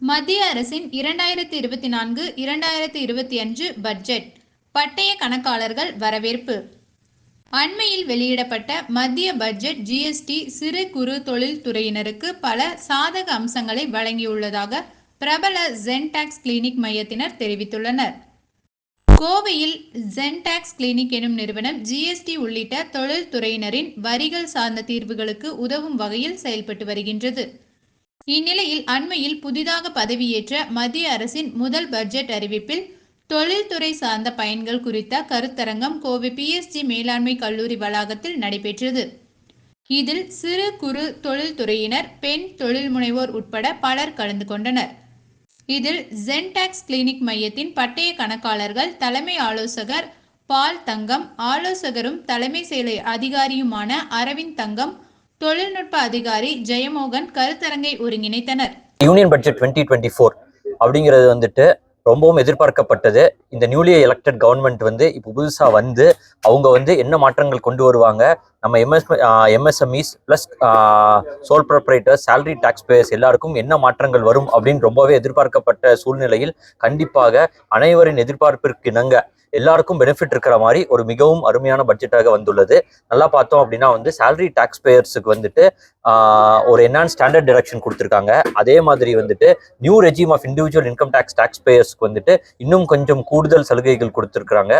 மத்திய அரசின் இரண்டாயிரத்தி இருபத்தி நான்கு இரண்டாயிரத்தி இருபத்தி அஞ்சு பட்ஜெட் பட்டய கணக்காளர்கள் வரவேற்பு. அண்மையில் வெளியிடப்பட்ட மத்திய பட்ஜெட் ஜிஎஸ்டி சிறு குறு தொழில் துறையினருக்கு பல சாதக அம்சங்களை வழங்கியுள்ளதாக பிரபல ஜென்டாக்ஸ் கிளினிக் மையத்தினர் தெரிவித்துள்ளனர். கோவையில் ஜென்டாக்ஸ் கிளினிக் எனும் நிறுவனம் ஜிஎஸ்டி உள்ளிட்ட தொழில் துறையினரின் வரிகள் சார்ந்த தீர்வுகளுக்கு உதவும் வகையில் செயல்பட்டு வருகின்றது. இந்நிலையில் அண்மையில் புதிதாக பதவியேற்ற மத்திய அரசின் முதல் பட்ஜெட் அறிவிப்பில் தொழில்துறை சார்ந்த பயன்கள் குறித்த கருத்தரங்கம் கோவை பிஎஸ்ஜி மேலாண்மை கல்லூரி வளாகத்தில் நடைபெற்றது. இதில் சிறு குறு தொழில்துறையினர் பெண் தொழில் முனைவோர் உட்பட பலர் கலந்து கொண்டனர். இதில் ஜென்டாக்ஸ் கிளினிக் மையத்தின் பட்டய கணக்காளர்கள் தலைமை ஆலோசகர் பால் தங்கம் ஆலோசகரும் தலைமை செயலை அதிகாரியுமான அரவிந்த் தங்கம் தொழில்நுட்ப அதிகாரி ஜெயமோகன் கருத்தரங்கை ஒருங்கிணைத்தனர். Union budget twenty twenty four அப்படிங்கிறது வந்துட்டு ரொம்பவும் எதிர்பார்க்கப்பட்டது. இந்த நியூலி எலெக்டட் கவர்மெண்ட் வந்து இப்போ புதுசாக வந்து அவங்க வந்து என்ன மாற்றங்கள் கொண்டு வருவாங்க? நம்ம MS MSMEs plus sole proprietors salary tax payers எல்லாருக்கும் என்ன மாற்றங்கள் வரும் அப்படின்னு ரொம்பவே எதிர்பார்க்கப்பட்ட சூழ்நிலையில் கண்டிப்பாக அனைவரின் எதிர்பார்ப்பிற்கு இணங்க எல்லாருக்கும் பெனிஃபிட் இருக்கிற மாதிரி ஒரு மிகவும் அருமையான பட்ஜெட்டாக வந்துள்ளது. நல்லா பார்த்தோம் அப்படின்னா வந்து சேலரி டாக்ஸ் பேயர்ஸுக்கு வந்துட்டு ஒரு என்ஹான்ஸ் ஸ்டாண்டர்ட் டிரெக்ஷன் கொடுத்துருக்காங்க. அதே மாதிரி வந்துட்டு new regime of individual income tax tax பேயர்ஸ்க்கு வந்துட்டு இன்னும் கொஞ்சம் கூடுதல் சலுகைகள் கொடுத்துருக்காங்க